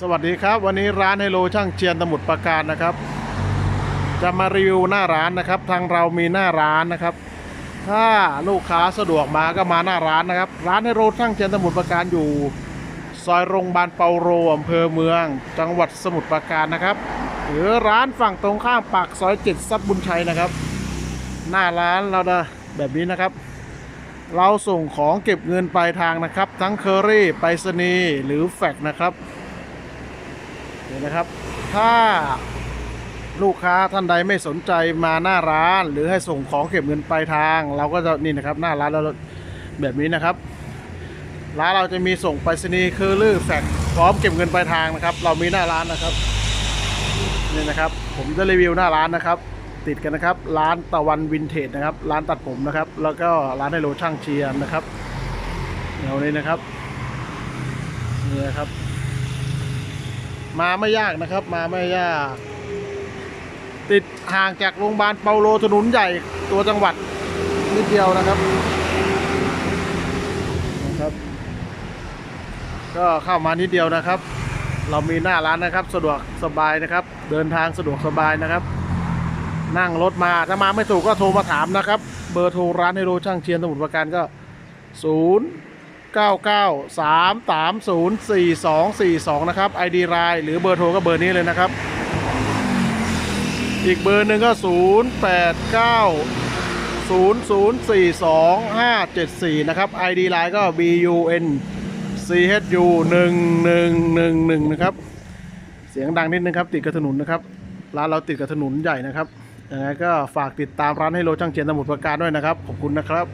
สวัสดีครับ วันนี้ร้านไฮโลช่างเจียนสมุทรปราการนะครับ จะมารีวิวหน้าร้านนะครับ ทางเรามีหน้าร้านนะครับ ถ้าลูกค้าสะดวกมาก็มาหน้าร้านนะครับ ร้านไฮโลช่างเจียนสมุทรปราการอยู่ ซอยโรงพยาบาลเปาโรอำเภอเมือง จังหวัดสมุทรปราการนะครับ หรือร้านฝั่งตรงข้ามปากซอยเจ็ดซับบุญชัยนะครับ หน้าร้านเราจะแบบนี้นะครับเราส่งของเก็บเงินปลายทางนะครับ ทั้งเคอรี่ไปรษณีย์หรือแฟกซ์นะครับ นนะครับ ถ้าลูกค้าท่านใดไม่สนใจมาหน้าร้าน หรือให้ส่งของเก็บเงินปลายทาง เราก็จะนี่นะครับ หน้าร้านเราแบบนี้นะครับ ร้านเราจะมีส่งไปรษณีย์เคอรี่แฟกซ์พร้อมเก็บเงินปลายทางนะครับ เรามีหน้าร้านนะครับนี่นะครับ ผมจะรีวิวหน้าร้านนะครับ ติดกันนะครับ ร้านตะวันวินเทจนะครับ ร้านตัดผมนะครับ แล้วก็ร้านไฮโลช่างเชียร์นะครับเดี๋ยวนี้นะครับนี่นะครับ มาไม่ยากนะครับ มาไม่ยาก ติดห่างจากโรงพยาบาลเปาโลถนนใหญ่ตัวจังหวัดนิดเดียวนะครับนะครับ ก็เข้ามานิดเดียวนะครับ เรามีหน้าร้านนะครับ สะดวกสบายนะครับ เดินทางสะดวกสบายนะครับ นั่งรถมาถ้ามาไม่ถูกก็โทรมาถามนะครับ เบอร์โทรร้านไฮโลช่างเชียนสมุทรปราการก็0 9 9 3 3 0 4 2 4 2 นะครับ ID ไลน์หรือเบอร์โทรก็เบอร์นี้เลยนะครับ อีกเบอร์หนึ่งก็ 0 8 9 0 0 4 2 5 7 4 นะครับ ID ไลน์ก็ BUN CHU 1 1 1 1นะครับ เสียงดังนิดนึงครับ ติดกับถนนนะครับ ร้านเราติดกับถนนใหญ่นะครับยังไงก็ฝากติดตามร้านให้โลช่างเจียนสมุทรปราการด้วยนะครับ ขอบคุณนะครับ